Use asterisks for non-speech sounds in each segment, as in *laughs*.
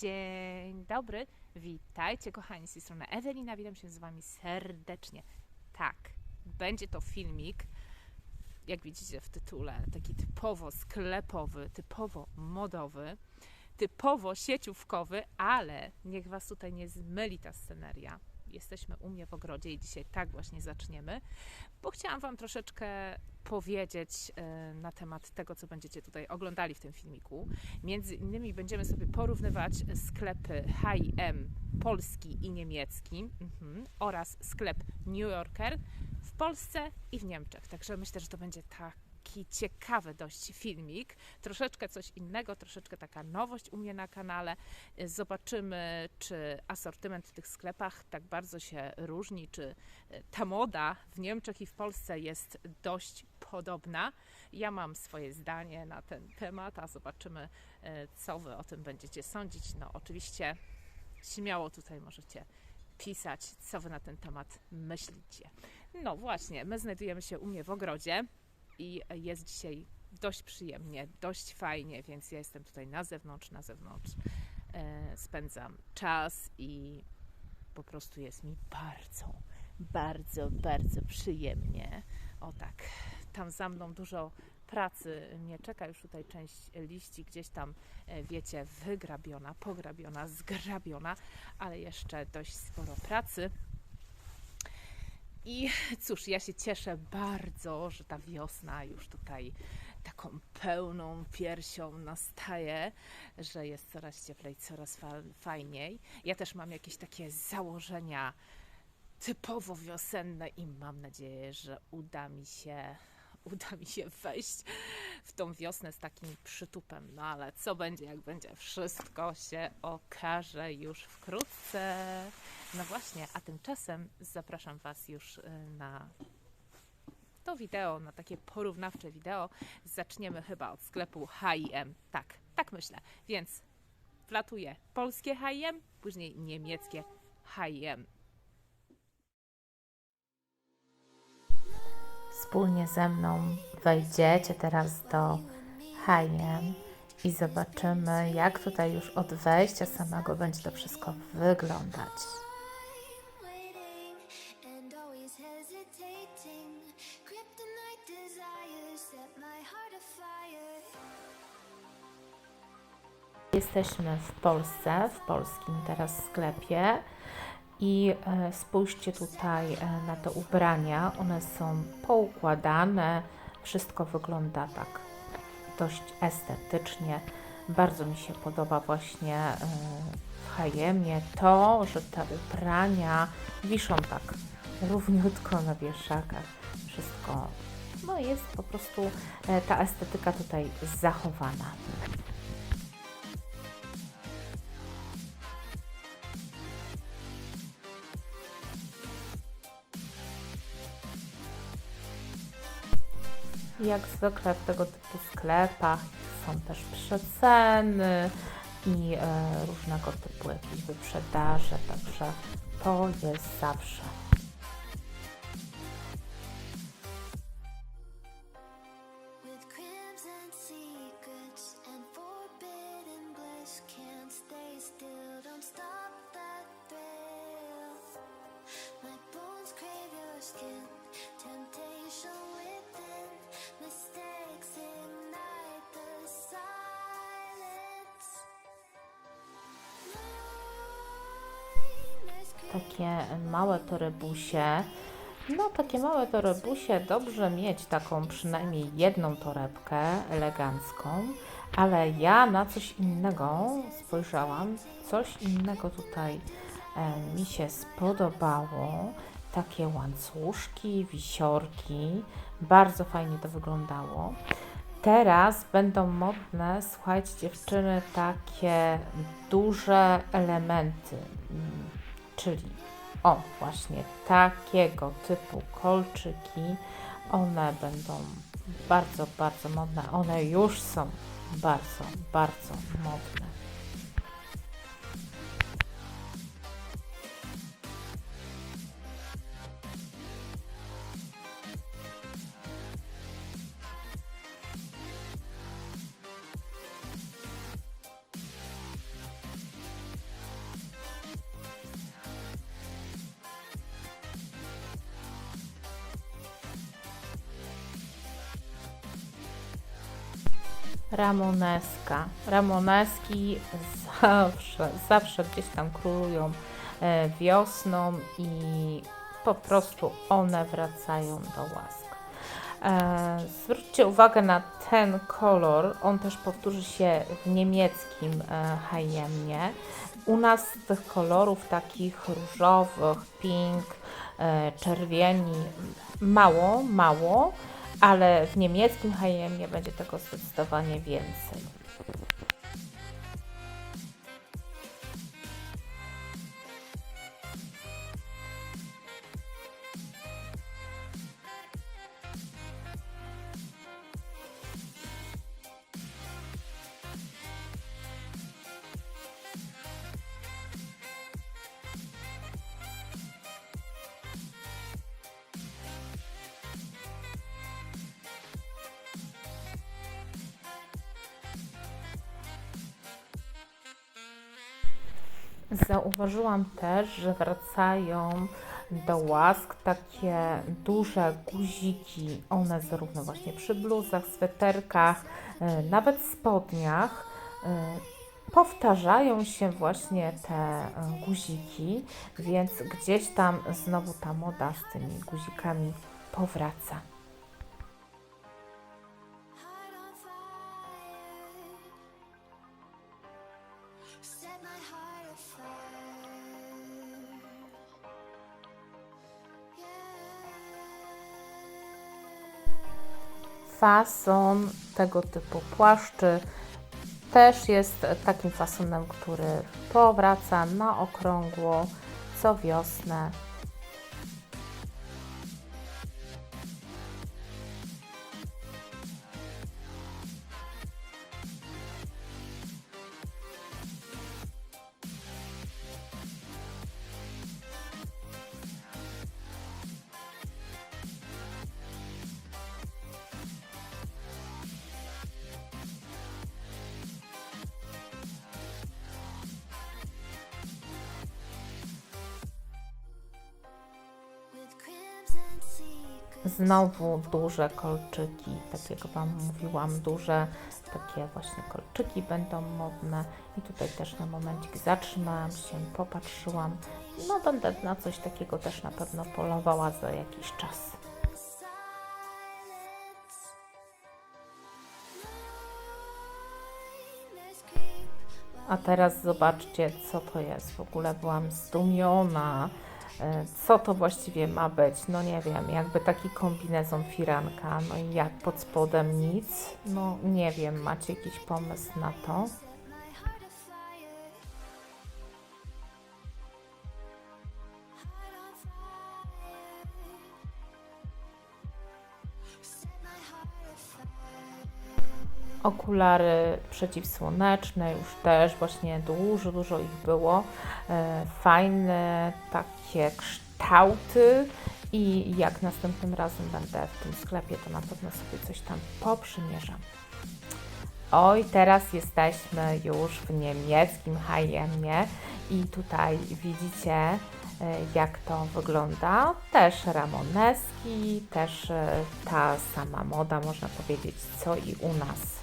Dzień dobry, witajcie kochani, z tej strony Ewelina, witam się z Wami serdecznie. Tak, będzie to filmik, jak widzicie w tytule, taki typowo sklepowy, typowo modowy, typowo sieciówkowy, ale niech Was tutaj nie zmyli ta sceneria. Jesteśmy u mnie w ogrodzie i dzisiaj tak właśnie zaczniemy, bo chciałam Wam troszeczkę powiedzieć e, na temat tego, co będziecie tutaj oglądali w tym filmiku. Między innymi będziemy sobie porównywać sklepy H&M polski i niemiecki mhm, oraz sklep New Yorker w Polsce i w Niemczech. Także myślę, że to będzie taki ciekawy dość filmik. Troszeczkę coś innego, troszeczkę taka nowość u mnie na kanale. Zobaczymy, czy asortyment w tych sklepach tak bardzo się różni, czy ta moda w Niemczech i w Polsce jest dość podobna. Ja mam swoje zdanie na ten temat, a zobaczymy, e, co Wy o tym będziecie sądzić. No, oczywiście śmiało tutaj możecie pisać, co Wy na ten temat myślicie. No właśnie, my znajdujemy się u mnie w ogrodzie i jest dzisiaj dość przyjemnie, dość fajnie, więc ja jestem tutaj na zewnątrz, na zewnątrz e, spędzam czas i po prostu jest mi bardzo, bardzo, bardzo przyjemnie. O tak, tam za mną dużo pracy mnie czeka, już tutaj część liści gdzieś tam, e, wiecie, wygrabiona, pograbiona, zgrabiona, ale jeszcze dość sporo pracy. I cóż, ja się cieszę bardzo, że ta wiosna już tutaj taką pełną piersią nastaje, że jest coraz cieplej, coraz fa- fajniej. Ja też mam jakieś takie założenia typowo wiosenne i mam nadzieję, że uda mi się *laughs* uda mi się wejść w tą wiosnę z takim przytupem. No ale co będzie, jak będzie? Wszystko się okaże już wkrótce. No właśnie, a tymczasem zapraszam Was już y, na to wideo, na takie porównawcze wideo. Zaczniemy chyba od sklepu H&M. Tak, tak myślę. Więc wlatuję polskie H&M, później niemieckie H&M. Wspólnie ze mną wejdziecie teraz do H&M i zobaczymy, jak tutaj już od wejścia samego będzie to wszystko wyglądać. Jesteśmy w Polsce, w polskim teraz sklepie i e, spójrzcie tutaj e, na te ubrania. One są poukładane, wszystko wygląda tak dość estetycznie. Bardzo mi się podoba właśnie e, w H&M to, że te ubrania wiszą tak równiutko na wieszakach. Wszystko, no jest po prostu ta estetyka tutaj zachowana. Jak zwykle w tego typu sklepach są też przeceny i e, różnego typu jakieś wyprzedaże, także to jest zawsze. Takie małe torebusie. No, takie małe torebusie, dobrze mieć taką przynajmniej jedną torebkę elegancką, ale ja na coś innego spojrzałam, coś innego tutaj e, mi się spodobało. Takie łańcuszki, wisiorki, bardzo fajnie to wyglądało. Teraz będą modne, słuchajcie dziewczyny, takie duże elementy, mm, czyli o właśnie takiego typu kolczyki. One będą bardzo, bardzo modne. One już są bardzo, bardzo modne. Ramoneska. Ramoneski zawsze, zawsze gdzieś tam królują e, wiosną i po prostu one wracają do łask. E, zwróćcie uwagę na ten kolor, on też powtórzy się w niemieckim e, Hajemnie. U nas tych kolorów takich różowych, pink, czerwieni mało, mało, ale w niemieckim Hajemnie będzie tego zdecydowanie więcej. Zauważyłam też, że wracają do łask takie duże guziki. One zarówno właśnie przy bluzach, sweterkach, e, nawet spodniach e, powtarzają się właśnie te e, guziki, więc gdzieś tam znowu ta moda z tymi guzikami powraca. Set my heart. Fason tego typu płaszczy też jest takim fasonem, który powraca na okrągło co wiosnę. Znowu duże kolczyki, tak jak Wam mówiłam, duże takie właśnie kolczyki będą modne. I tutaj też na momencik zatrzymałam się, popatrzyłam. No będę na coś takiego też na pewno polowała za jakiś czas. A teraz zobaczcie, co to jest. W ogóle byłam zdumiona, co to właściwie ma być. No nie wiem, jakby taki kombinezon firanka, no i jak pod spodem nic. No nie wiem, macie jakiś pomysł na to? Okulary przeciwsłoneczne już też właśnie dużo, dużo ich było. E, Fajne takie kształty i jak następnym razem będę w tym sklepie, to na pewno sobie coś tam poprzymierzam. Oj, teraz jesteśmy już w niemieckim H&M i tutaj widzicie, e, jak to wygląda. Też ramoneski, też e, ta sama moda, można powiedzieć, co i u nas.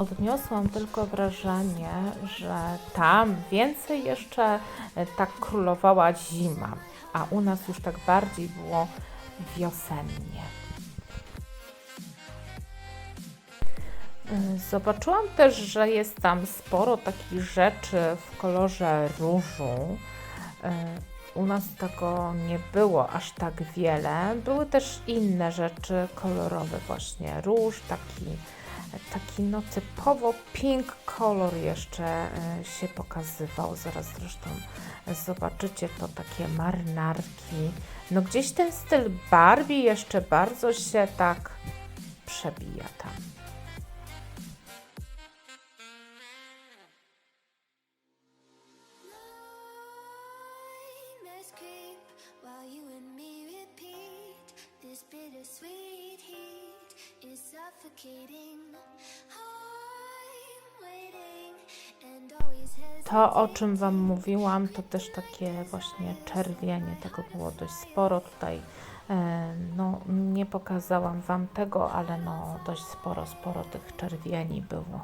Odniosłam tylko wrażenie, że tam więcej jeszcze e, tak królowała zima, a u nas już tak bardziej było wiosennie. E, Zobaczyłam też, że jest tam sporo takich rzeczy w kolorze różu. E, U nas tego nie było aż tak wiele. Były też inne rzeczy kolorowe, właśnie róż, taki, taki no typowo pink kolor jeszcze e, się pokazywał. Zaraz zresztą zobaczycie to takie marynarki. No gdzieś ten styl Barbie jeszcze bardzo się tak przebija tam. O czym Wam mówiłam, to też takie właśnie czerwienie. Tego było dość sporo tutaj. e, No, nie pokazałam Wam tego, ale no, dość sporo, sporo tych czerwieni było.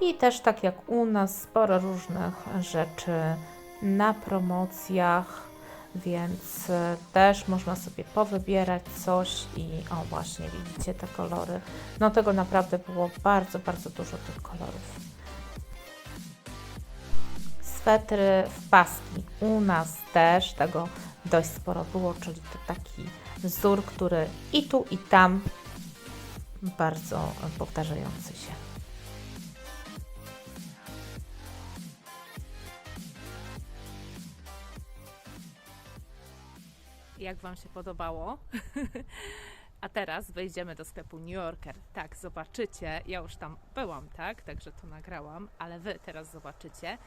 I też tak jak u nas, sporo różnych rzeczy na promocjach, więc e, też można sobie powybierać coś i o właśnie, widzicie te kolory. No tego naprawdę było bardzo, bardzo dużo tych kolorów. Swetry w paski. U nas też tego dość sporo było, czyli to taki wzór, który i tu, i tam bardzo powtarzający się. Jak Wam się podobało? *laughs* A teraz wejdziemy do sklepu New Yorker. Tak, zobaczycie. Ja już tam byłam, tak? Także to nagrałam, ale Wy teraz zobaczycie,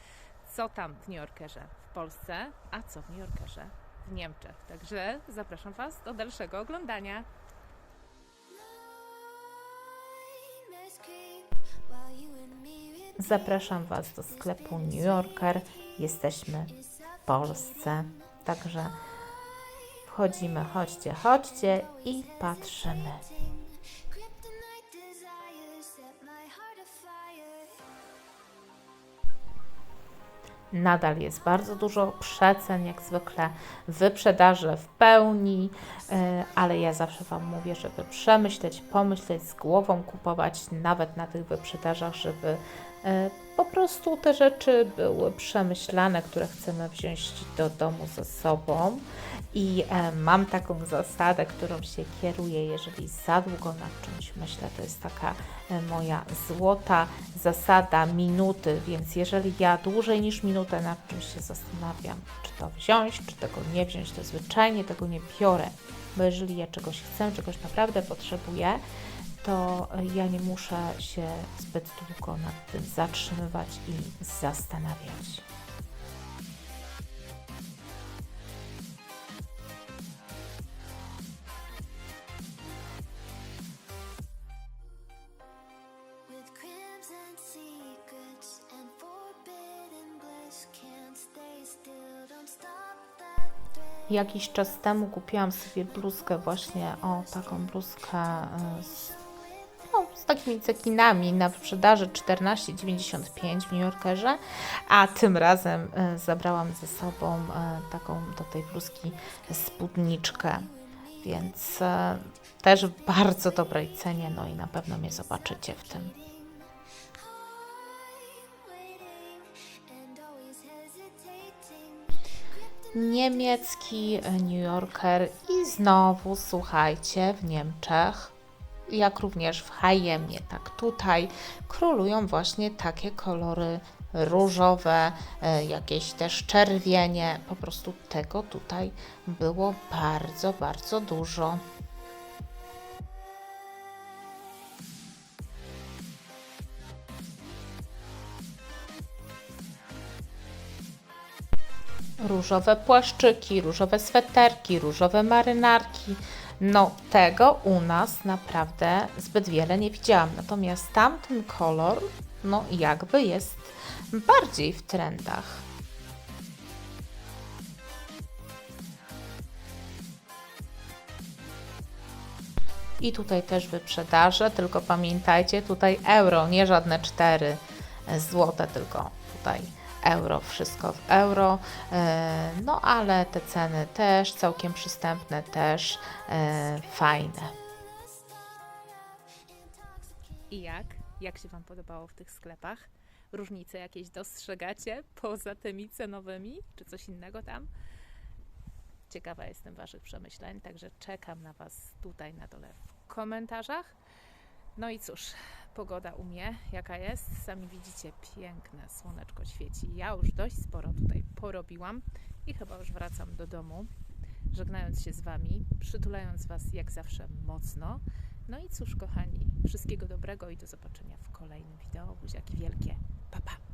co tam w New Yorkerze w Polsce, a co w New Yorkerze w Niemczech. Także zapraszam Was do dalszego oglądania. Zapraszam Was do sklepu New Yorker. Jesteśmy w Polsce, także wchodzimy, chodźcie, chodźcie i patrzymy. Nadal jest bardzo dużo przecen, jak zwykle wyprzedaże w pełni, e, ale ja zawsze Wam mówię, żeby przemyśleć, pomyśleć, z głową kupować, nawet na tych wyprzedażach, żeby po prostu te rzeczy były przemyślane, które chcemy wziąć do domu ze sobą. I e, mam taką zasadę, którą się kieruję, jeżeli za długo nad czymś myślę, to jest taka e, moja złota zasada minuty, więc jeżeli ja dłużej niż minutę nad czymś się zastanawiam, czy to wziąć, czy tego nie wziąć, to zwyczajnie tego nie biorę, bo jeżeli ja czegoś chcę, czegoś naprawdę potrzebuję, to ja nie muszę się zbyt długo nad tym zatrzymywać i zastanawiać. Jakiś czas temu kupiłam sobie bluzkę właśnie, o taką bluzkę e, z takimi cekinami na wyprzedaży 14,95 w New Yorkerze, a tym razem e, zabrałam ze sobą e, taką do tej bluzki spódniczkę, więc e, też w bardzo dobrej cenie, no i na pewno mnie zobaczycie w tym. Niemiecki New Yorker i znowu słuchajcie w Niemczech, jak również w H&M, tak tutaj królują właśnie takie kolory różowe, e, jakieś też czerwienie, po prostu tego tutaj było bardzo, bardzo dużo. różowe płaszczyki, różowe sweterki, różowe marynarki. No, tego u nas naprawdę zbyt wiele nie widziałam. Natomiast tamten kolor, no, jakby jest bardziej w trendach. I tutaj też wyprzedaże, tylko pamiętajcie, tutaj euro, nie żadne 4 złote, tylko tutaj euro, wszystko w euro. E, No ale te ceny też całkiem przystępne, też e, fajne. I jak? Jak się Wam podobało w tych sklepach? Różnice jakieś dostrzegacie poza tymi cenowymi? Czy coś innego tam? Ciekawa jestem Waszych przemyśleń, także czekam na Was tutaj na dole w komentarzach. No i cóż, pogoda u mnie jaka jest? Sami widzicie, piękne słoneczko świeci. Ja już dość sporo tutaj porobiłam i chyba już wracam do domu. Żegnając się z Wami, przytulając Was jak zawsze mocno. No i cóż, kochani, wszystkiego dobrego i do zobaczenia w kolejnym wideo. Buziaki wielkie. Pa, pa!